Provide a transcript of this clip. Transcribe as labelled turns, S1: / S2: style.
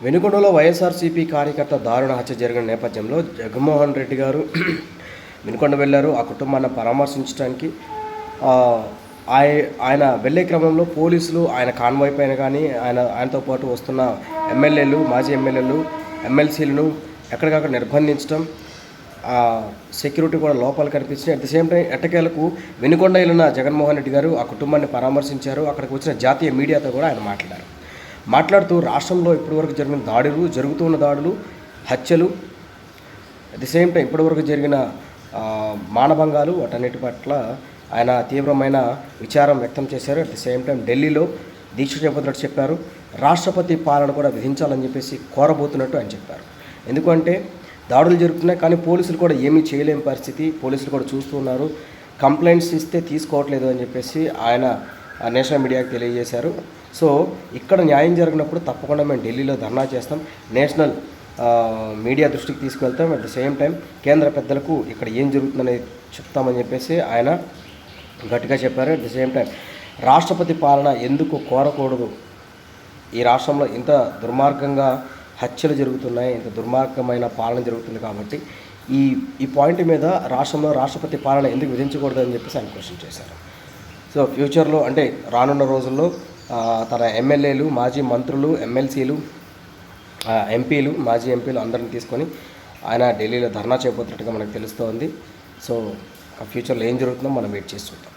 S1: వెనుకొండలో వైఎస్ఆర్సీపీ కార్యకర్త దారుణ హత్య జరిగిన నేపథ్యంలో జగన్మోహన్ రెడ్డి గారు వెనుకొండ వెళ్ళారు. ఆ కుటుంబాన్ని పరామర్శించడానికి ఆయ- ఆయన వెళ్ళే క్రమంలో పోలీసులు ఆయన కాన్వాయ్ పైన కానీ ఆయన ఆయనతో పాటు వస్తున్న ఎమ్మెల్యేలు మాజీ ఎమ్మెల్యేలు ఎమ్మెల్సీలను ఎక్కడికక్కడ నిర్బంధించడం సెక్యూరిటీ కూడా లోపల కనిపించింది అట్ ద సేమ్ టైం ఎట్టకేలకు వెనుకొండ వెళ్ళిన జగన్మోహన్ రెడ్డి గారు ఆ కుటుంబాన్ని పరామర్శించారు. అక్కడికి వచ్చిన జాతీయ మీడియాతో కూడా ఆయన మాట్లాడారు. మాట్లాడుతూ రాష్ట్రంలో ఇప్పటివరకు జరిగిన దాడులు జరుగుతున్న దాడులు హత్యలు అట్ ది సేమ్ టైం ఇప్పటివరకు జరిగిన మానభంగాలు వాటన్నిటి పట్ల ఆయన తీవ్రమైన విచారం వ్యక్తం చేశారు. అట్ ది సేమ్ టైం ఢిల్లీలో దీక్ష చేపట్టినట్టు చెప్పారు. రాష్ట్రపతి పాలన కూడా విధించాలని చెప్పేసి కోరబోతున్నట్టు ఆయన చెప్పారు. ఎందుకంటే దాడులు జరుగుతున్నాయి కానీ పోలీసులు కూడా ఏమీ చేయలేని పరిస్థితి. పోలీసులు కూడా చూస్తున్నారు కంప్లైంట్స్ ఇస్తే తీసుకోవట్లేదు అని చెప్పేసి ఆయన ఆ, నేషనల్ మీడియాకి తెలియజేశారు. సో ఇక్కడ న్యాయం జరిగినప్పుడు తప్పకుండా మేము ఢిల్లీలో ధర్నా చేస్తాం. నేషనల్ మీడియా దృష్టికి తీసుకెళ్తాం అట్ ద సేమ్ టైం కేంద్ర పెద్దలకు ఇక్కడ ఏం జరుగుతుందనేది చెప్తామని చెప్పేసి ఆయన గట్టిగా చెప్పారు. అట్ ద సేమ్ టైం రాష్ట్రపతి పాలన ఎందుకు కోరకూడదు? ఈ రాష్ట్రంలో ఇంత దుర్మార్గంగా హత్యలు జరుగుతున్నాయి ఇంత దుర్మార్గమైన పాలన జరుగుతుంది కాబట్టి ఈ ఈ పాయింట్ మీద రాష్ట్రంలో రాష్ట్రపతి పాలన ఎందుకు విధించకూడదు అని చెప్పేసి ఆయన క్వశ్చన్ చేశారు. సో ఫ్యూచర్లో అంటే రానున్న రోజుల్లో తన ఎమ్మెల్యేలు మాజీ మంత్రులు ఎమ్మెల్సీలు ఎంపీలు మాజీ ఎంపీలు అందరిని తీసుకొని ఆయన ఢిల్లీలో ధర్నా చేయబోతున్నట్టుగా మనకు తెలుస్తోంది. సో ఆ ఫ్యూచర్లో ఏం జరుగుతుందో మనం వెయిట్ చేసి చూద్దాం.